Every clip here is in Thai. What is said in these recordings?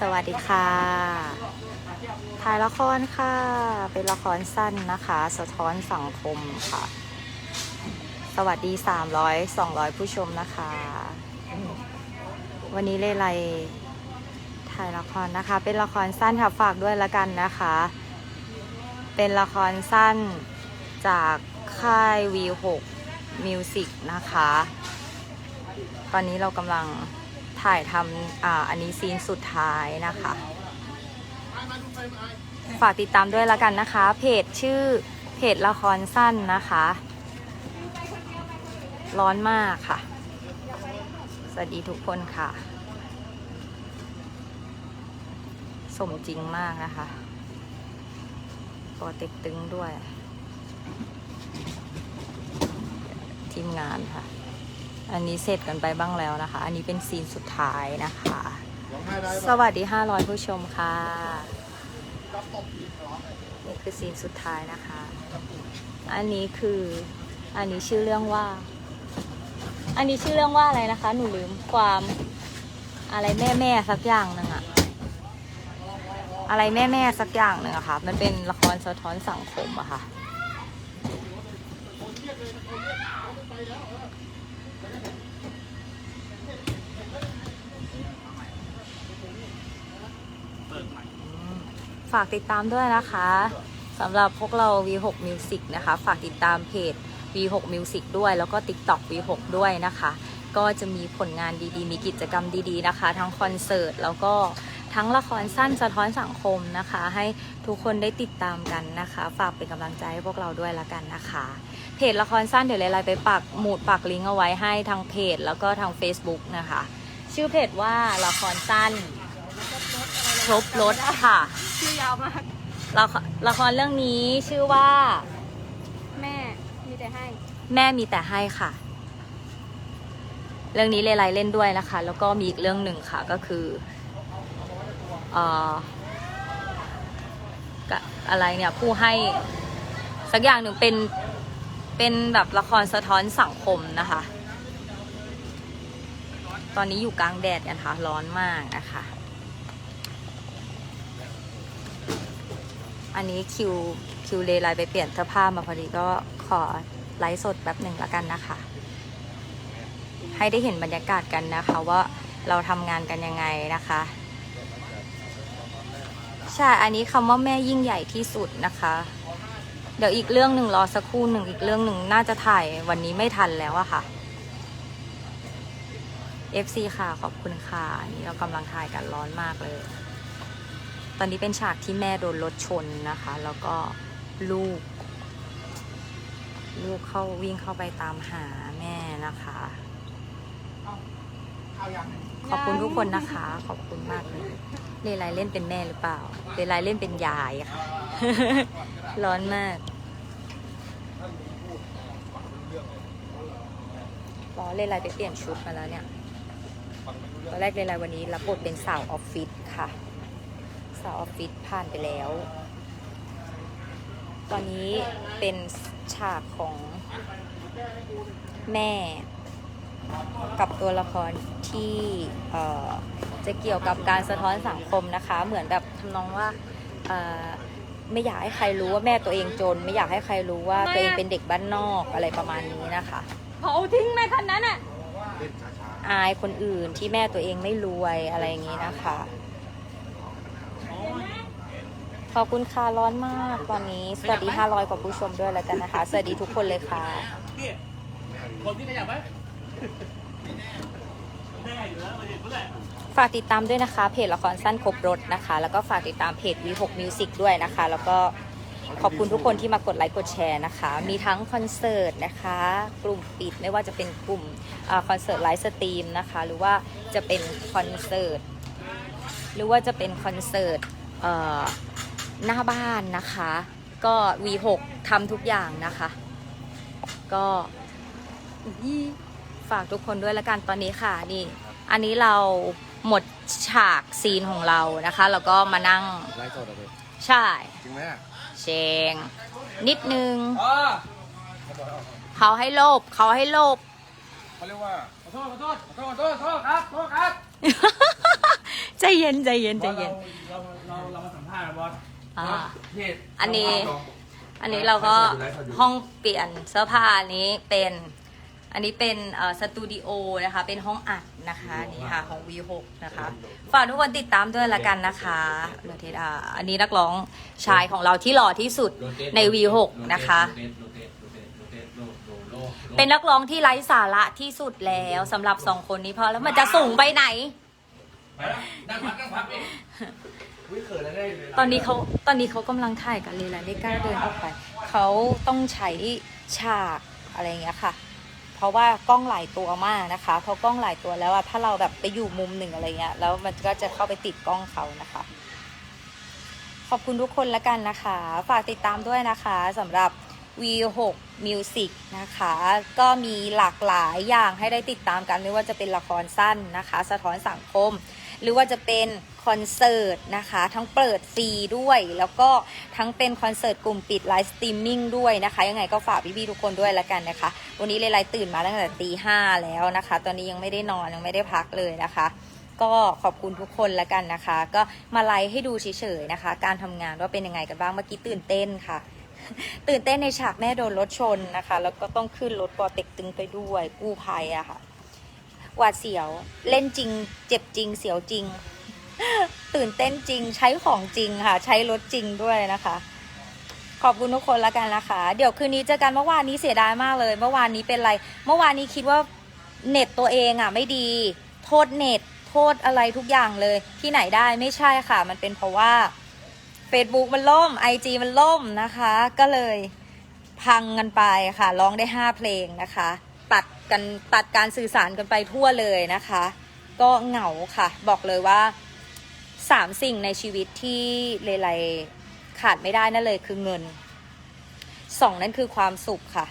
สวัสดีค่ะ ถ่ายละครค่ะ เป็นละครสั้นนะคะ สะท้อนสังคมค่ะ สวัสดี 300 200 ผู้ชมนะคะ วันนี้เลไลถ่ายละครนะคะ เป็นละครสั้นค่ะ ฝากด้วยละกันนะคะ เป็นละครสั้นจากค่าย V6 Music นะคะ ตอนนี้เรากำลัง ถ่ายทำอ่าอันนี้ซีนสุดท้ายนะคะ ฝากติดตามด้วยละกันนะคะ เพจชื่อเพจละครสั้นนะคะ ร้อนมากค่ะ สวัสดีทุกคนค่ะ สมจริงมากนะคะตัวเต็กตึงด้วย ทีมงานค่ะ อันนี้เสร็จกันไปบ้างแล้วนะคะ อันนี้เป็นซีนสุดท้ายนะคะ สวัสดี 500 ผู้ชมค่ะ นี่คือซีนสุดท้ายนะคะ อันนี้คือ อันนี้ชื่อเรื่องว่า อันนี้ชื่อเรื่องว่าอะไรนะคะ หนูลืมความอะไรแม่แม่สักอย่างหนึ่งอะอะไรแม่แม่สักอย่างหนึ่งอะค่ะ มันเป็นละครสะท้อนสังคมอะค่ะ ฝากติดตามด้วยนะคะสำหรับพวกเรา V6 Music นะคะ ฝากติดตามเพจ V6 Music ด้วย แล้วก็ TikTok V6 ด้วยนะคะ ก็จะมีผลงานดีๆ มีกิจกรรมดีๆนะคะ ทั้งคอนเสิร์ตแล้วก็ทั้งละครสั้นสะท้อนสังคมนะคะ ให้ทุกคนได้ติดตามกันนะคะ ฝากเป็นกำลังใจให้พวกเราด้วยละกันนะคะ เพจละครสั้นเดี๋ยวเลยไลน์ไปปักหมุดปักลิงก์เอาไว้ให้ทางเพจ แล้วก็ทาง Facebook นะคะ ชื่อเพจว่าละครสั้น ครบรถค่ะ ชื่อยาวมาก ละครละครเรื่องนี้ชื่อว่า แม่มีแต่ให้ แม่มีแต่ให้ค่ะ เรื่องนี้เลไลเล่นด้วยนะคะ แล้วก็มีอีกเรื่องหนึ่งค่ะก็คือเอ่อกะอะไรเนี่ยผู้ให้สักอย่างหนึ่งเป็นเป็นแบบละครสะท้อนสังคมนะคะ ตอนนี้อยู่กลางแดดกันค่ะ ร้อนมากนะคะ อันนี้คิวคิวเลไลไปเปลี่ยนเสื้อผ้ามาพอดีก็ขอไลฟ์สดแป๊บหนึ่งละกันนะคะ ให้ได้เห็นบรรยากาศกันนะคะ ว่าเราทำงานกันยังไงนะคะ ใช่ อันนี้คำว่าแม่ยิ่งใหญ่ที่สุดนะคะ เดี๋ยวอีกเรื่องหนึ่งรอสักครู่หนึ่งอีกเรื่องหนึ่งน่าจะถ่ายวันนี้ไม่ทันแล้วอะค่ะ FC ค่ะขอบคุณค่ะ อันนี้เรากำลังถ่ายกันร้อนมากเลย ตอนนี้เป็นฉากที่แม่โดนรถชนนะคะ แล้วก็ลูก ลูกเข้าวิ่งเข้าไปตามหาแม่นะคะ ขอบคุณทุกคนนะคะ ขอบคุณมากเลยเลไลเล่นเป็นแม่หรือเปล่าเลไลเล่นเป็นยายค่ะ ร้อนมากรอเลไลไปเปลี่ยนชุดมาแล้วเนี่ยตอนแรกเลไลวันนี้รับบทเป็นสาวออฟฟิศค่ะ สาวออฟฟิศผ่านไปแล้ว ตอนนี้เป็นฉากของแม่กับตัวละครที่เอ่อจะเกี่ยวกับการสะท้อนสังคมนะคะ เหมือนแบบทำนองว่าเอ่อไม่อยากให้ใครรู้ว่าแม่ตัวเองจน ไม่อยากให้ใครรู้ว่าตัวเองเป็นเด็กบ้านนอกอะไรประมาณนี้นะคะเผาทิ้งแม่คันนั้นอะอายคนอื่นที่แม่ตัวเองไม่รวยอะไรอย่างนี้นะคะ ขอบคุณค่ะร้อนมากตอนนี้ สวัสดี 500 กว่าผู้ชมด้วยแล้วกันนะคะ สวัสดีทุกคนเลยค่ะนี่คนที่ขยับไหมแน่อยู่แล้วมาเห็นเมื่อไหร่ ฝากติดตามด้วยนะคะ เพจละครสั้นครบรถนะคะ แล้วก็ฝากติดตามเพจ V6 Music ด้วยนะคะ แล้วก็ขอบคุณทุกคนที่มากดไลค์กดแชร์นะคะ มีทั้งคอนเสิร์ตนะคะ กลุ่มปิดไม่ว่าจะเป็นกลุ่มอาคอนเสิร์ตไลฟ์สตรีมนะคะ หรือว่าจะเป็นคอนเสิร์ต หรือว่าจะเป็นคอนเสิร์ตเอ่อ หน้าบ้านนะคะ ก็ V6 ทำทุกอย่างนะคะ ก็ยี่ฝากทุกคนด้วยละกันตอนนี้ค่ะนี่ อันนี้เราหมดฉากซีนของเรานะคะ แล้วก็มานั่งไลฟ์สดเหรอพี่ใช่จริงไหมอะเชงนิดนึงเขาให้โลบเขาให้โลบ เขาเรียกว่าเขาขอโทษขอโทษขอโทษขอโทษขอโทษครับขอโทษครับใจเย็นใจเย็นใจเย็นเราเราเราเรามาสัมภาษณ์บอส อ่าเพจอันนี้ อันนี้เราก็ห้องเปลี่ยนเสื้อผ้าอันนี้เป็น อันนี้เป็นเอ่อสตูดิโอนะคะ เป็นห้องอัดนะคะนี่ค่ะของ V6 นะคะ ฝากทุกคนติดตามด้วยละกันนะคะโรเทดาอันนี้นักร้องชายของเราที่หล่อที่สุดใน V6 นะคะ เป็นนักร้องที่ไร้สาระที่สุดแล้วสำหรับสองคนนี้เพราะแล้วมันจะสูงไปไหน ไปแล้วนั่งพักนั่งพัก ตอนนี้เขาตอนนี้เขากำลังถ่ายกันเลยแหละไม่กล้าเดินออกไป เขาต้องใช้ฉากอะไรอย่างเงี้ยค่ะ เพราะว่ากล้องหลายตัวมากนะคะเพอกล้องหลายตัวแล้วอะถ้าเราแบบไปอยู่มุมหนึ่งอะไรเงี้ยแล้วมันก็จะเข้าไปติดกล้องเขานะคะ ขอบคุณทุกคนละกันนะคะ ฝากติดตามด้วยนะคะสำหรับ V6 Music นะคะ ก็มีหลากหลายอย่างให้ได้ติดตามกันไม่ว่าจะเป็นละครสั้นนะคะ สะท้อนสังคม หรือว่าจะเป็น อนเสิร์ตนะคะ ทั้งเปิดฟรีด้วย แล้วก็ทั้งเป็นคอนเสิร์ตกลุ่มปิดไลฟ์สตรีมมิ่งด้วยนะคะ ยังไงก็ฝากพี่ๆทุกคนด้วยละกันนะคะ วันนี้เลยไลตื่นมาตั้งแต่ตีห้าแล้วนะคะ ตอนนี้ยังไม่ได้นอนยังไม่ได้พักเลยนะคะก็ขอบคุณทุกคนละกันนะคะ ก็มาไลฟ์ให้ดูเฉยๆนะคะ การทำงานว่าเป็นยังไงกันบ้างเมื่อกี้ตื่นเต้นค่ะ ตื่นเต้นในฉากแม่โดนรถชนนะคะ แล้วก็ต้องขึ้นรถปอเต็กตึงไปด้วยกู้ภัยอะค่ะหวาดเสียวเล่นจริง เจ็บจริงเสียวจริง ตื่นเต้นจริงใช้ของจริงค่ะ ใช้รถจริงด้วยนะคะ ขอบคุณทุกคนล้วกันนะคะ เดี๋ยวคืนนี้เจอกันเมื่อวานนี้เสียดายมากเลย เมื่อวานนี้เป็นไร เมื่อวานนี้คิดว่าเน็ตตัวเองอะ ไม่ดี โทษเน็ต โทษอะไรทุกอย่างเลย ที่ไหนได้ไม่ใช่ค่ะ มันเป็นเพราะว่า Facebook มันล่ม IG มันล่มนะคะ ก็เลยพังกันไปค่ะร้องได้ 5 เพลงนะคะ ตัดกันตัดการสื่อสารกันไปทั่วเลยนะคะ ก็เหงาค่ะ บอกเลยว่า สามสิ่งในชีวิตที่เลไลขาดไม่ได้นั่นเลยคือเงินสองนั่นคือความสุขค่ะ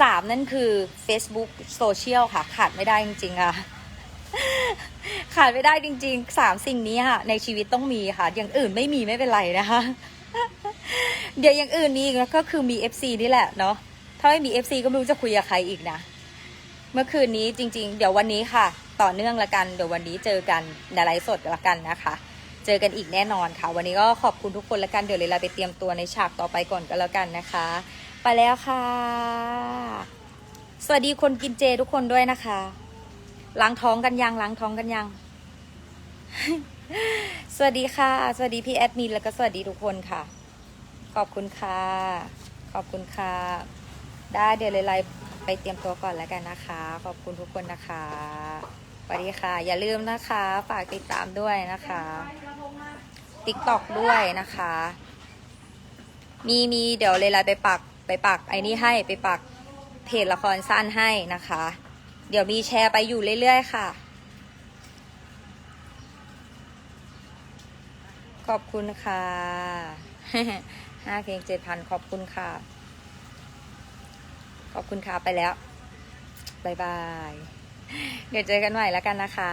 สามนั่นคือ Facebook โซเชียลค่ะ ขาดไม่ได้จริงๆค่ะขาดไม่ได้จริงๆสามสิ่งนี้ค่ะ ในชีวิตต้องมีค่ะ อย่างอื่นไม่มีไม่เป็นไรนะคะ เดี๋ยวอย่างอื่นมีอีกก็คือมี FC นี่แหละเนาะถ้าไม่มี FC ก็ไม่รู้จะคุยกับใครอีกนะ เมื่อคืนนี้จริง ๆ เดี๋ยววันนี้ค่ะ ต่อเนื่องละกัน เดี๋ยววันนี้เจอกันในไลฟ์สดละกันนะคะ เจอกันอีกแน่นอนค่ะ วันนี้ก็ขอบคุณทุกคนละกันเดี๋ยวเลยเราไปเตรียมตัวในฉากต่อไปก่อนกันแล้วกันนะคะ ไปแล้วค่ะ สวัสดีคนกินเจทุกคนด้วยนะคะล้างท้องกันยังล้างท้องกันยัง สวัสดีค่ะ สวัสดีพี่แอดมินแล้วก็สวัสดีทุกคนค่ะ ขอบคุณค่ะ ขอบคุณค่ะ ได้เดี๋ยวเลยไลฟ์ไปเตรียมตัวก่อนแล้วกันนะคะ ขอบคุณทุกคนนะคะสวัสดีค่ะ อย่าลืมนะคะ ฝากติดตามด้วยนะคะ ติ๊กต็อกด้วยนะคะ มีมีเดี๋ยวเลไลไปปักไปปักไอ้นี่ให้ไปปักเพจละครสั้นให้นะคะ เดี๋ยวมีแชร์ไปอยู่เรื่อยๆค่ะ ขอบคุณค่ะห้าเพลงเจ็ดพันขอบคุณค่ะ ขอบคุณค่ะไปแล้วบายบาย เดี๋ยวเจอกันใหม่แล้วกันนะคะ